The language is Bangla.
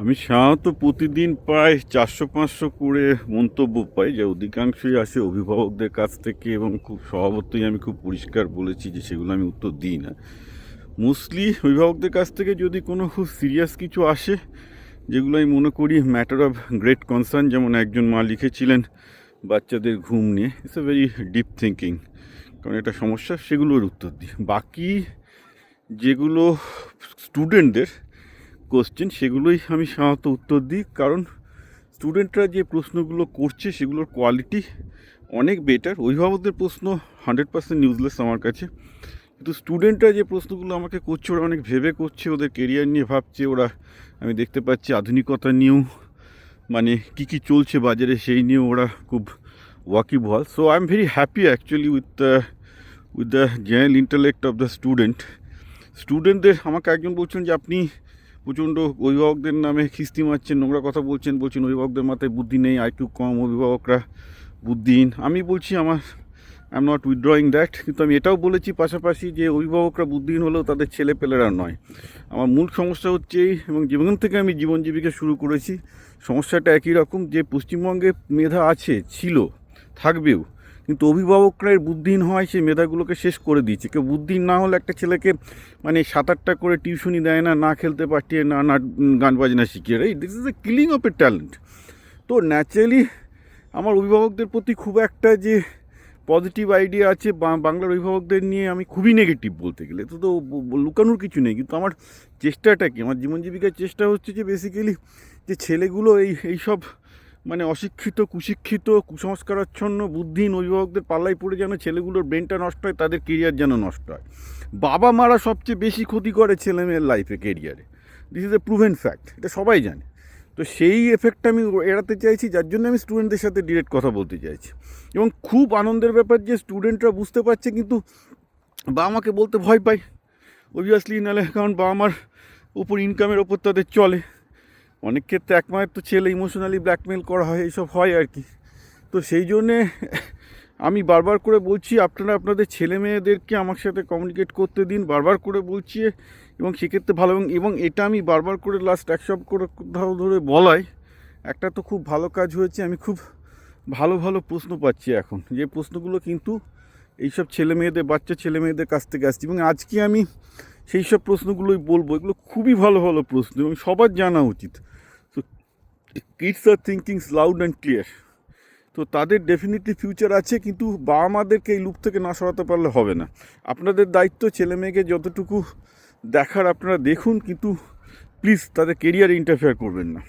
আমি সাধারণত প্রতিদিন প্রায় চারশো, পাঁচশো করে মন্তব্য পাই, যে অধিকাংশই আসে অভিভাবকদের কাছ থেকে এবং খুব স্বভাবতই আমি খুব পরিষ্কার বলেছি যে সেগুলো আমি উত্তর দিই না। মোস্টলি অভিভাবকদের কাছ থেকে যদি কোনো খুব সিরিয়াস কিছু আসে, যেগুলো আমি মনে করি ম্যাটার অফ গ্রেট কনসার্ন যেমন একজন মা লিখেছিলেন, বাচ্চাদের ঘুম নিয়ে it's a very deep thinking কারণ এটা সমস্যা, সেগুলোর উত্তর দিই। বাকি যেগুলো স্টুডেন্টদের কোশ্চেন সেগুলোই আমি সাধারণত উত্তর দিই। কারণ স্টুডেন্টরা যে প্রশ্নগুলো করছে, সেগুলোর কোয়ালিটি অনেক বেটার অভিভাবকদের প্রশ্ন হান্ড্রেড পার্সেন্ট নিউজলেস আমার কাছে। কিন্তু স্টুডেন্টরা যে প্রশ্নগুলো আমাকে করছে, ওরা অনেক ভেবে করছে, ওদের কেরিয়ার নিয়ে ভাবছে, ওরা আমি দেখতে পাচ্ছি আধুনিকতা নিয়েও মানে কী কী চলছে বাজারে, সেই নিয়েও ওরা খুব ওয়াকিবহাল। So I am very happy actually with the with the general intellect of the student স্টুডেন্টদের আমাকে একজন বলছেন যে, আপনি প্রচণ্ড অভিভাবকদের নামে খিস্তি মারছেন, নোংরা কথা বলছেন বলছেন অভিভাবকদের মাথায় বুদ্ধি নেই আইকিউ কম, অভিভাবকরা বুদ্ধিহীন। আমি বলছি আমার I am not withdrawing that কিন্তু আমি এটাও বলেছি পাশাপাশি যে অভিভাবকরা বুদ্ধিহীন হলেও তাদের ছেলেপেলেরা নয়। আমার মূল সমস্যা হচ্ছে এই, এবং জীবন থেকে আমি জীবন জীবিকা শুরু করেছি, সমস্যাটা একই রকম যে পশ্চিমবঙ্গে মেধা আছে, ছিল, থাকবেও কিন্তু অভিভাবকরা এর বুদ্ধিহীন হয় সেই মেধাগুলোকে শেষ করে দিয়েছে। কেউ বুদ্ধিহীন না হলে একটা ছেলেকে মানে সাত আটটা করে টিউশনি দেয় না না খেলতে পাঠিয়ে না না গান বাজনা শিখিয়ে right this is a killing of a talent তো ন্যাচারালি আমার অভিভাবকদের প্রতি খুব একটা যে পজিটিভ আইডিয়া আছে বাংলার অভিভাবকদের নিয়ে আমি খুবই নেগেটিভ বলতে গেলে। তো তো লুকানোর কিছু নেই, কিন্তু আমার চেষ্টাটা কি? আমার জীবন জীবিকার চেষ্টা হচ্ছে যে বেসিক্যালি যে ছেলেগুলো এই এইসব মানে অশিক্ষিত, কুশিক্ষিত, কুসংস্কারাচ্ছন্ন, বুদ্ধিহীন অভিভাবকদের পাল্লায় পড়ে যেন ছেলেগুলোর ব্রেনটা নষ্ট হয়, তাদের কেরিয়ার যেন নষ্ট হয়। বাবা মারা সবচেয়ে বেশি ক্ষতি করে ছেলে মেয়ের লাইফে কেরিয়ারে this is a proven fact এটা সবাই জানে। তো সেই এফেক্টটা আমি এড়াতে চাইছি, যার জন্য আমি স্টুডেন্টদের সাথে ডিরেক্ট কথা বলতে চাইছি। এবং খুব আনন্দের ব্যাপার যে স্টুডেন্টরা বুঝতে পারছে, কিন্তু বাবা মাকে বলতে ভয় পায়। অবভিয়াসলি নাহলে কারণ বাবা মার উপর ইনকামের ওপর তাদের চলে। অনেক ক্ষেত্রে এক মায়ের তো ছেলে ইমোশনালি ব্ল্যাকমেল করা হয়, এইসব হয় আর কি। তো সেই জন্যে আমি বারবার করে বলছি, আপনারা আপনাদের ছেলে মেয়েদেরকে আমার সাথে কমিউনিকেট করতে দিন, বারবার করে বলছি, এবং সেক্ষেত্রে ভালো, এবং এবং এটা আমি বারবার করে লাস্ট এক সপ্তাহ করে কোথাও ধরে বলাই, একটা তো খুব ভালো কাজ হয়েছে, আমি খুব ভালো ভালো প্রশ্ন পাচ্ছি এখন। যে প্রশ্নগুলো কিন্তু এইসব ছেলে মেয়েদের, বাচ্চা ছেলে মেয়েদের কাছ থেকে আসছে, এবং আজকে আমি সেই সব প্রশ্নগুলোই বলব, এগুলো খুবই ভালো ভালো প্রশ্ন এবং সবার জানা উচিত। তো kids are thinkings loud and clear তো তাদের ডেফিনেটলি ফিউচার আছে, কিন্তু বাবা মাদেরকে এই লুপ থেকে না সরাতে পারলে হবে না। আপনাদের দায়িত্ব ছেলে মেয়েকে যতটুকু দেখার আপনারা দেখুন, কিন্তু প্লিজ তাদের কেরিয়ারে ইন্টারফেয়ার করবেন না।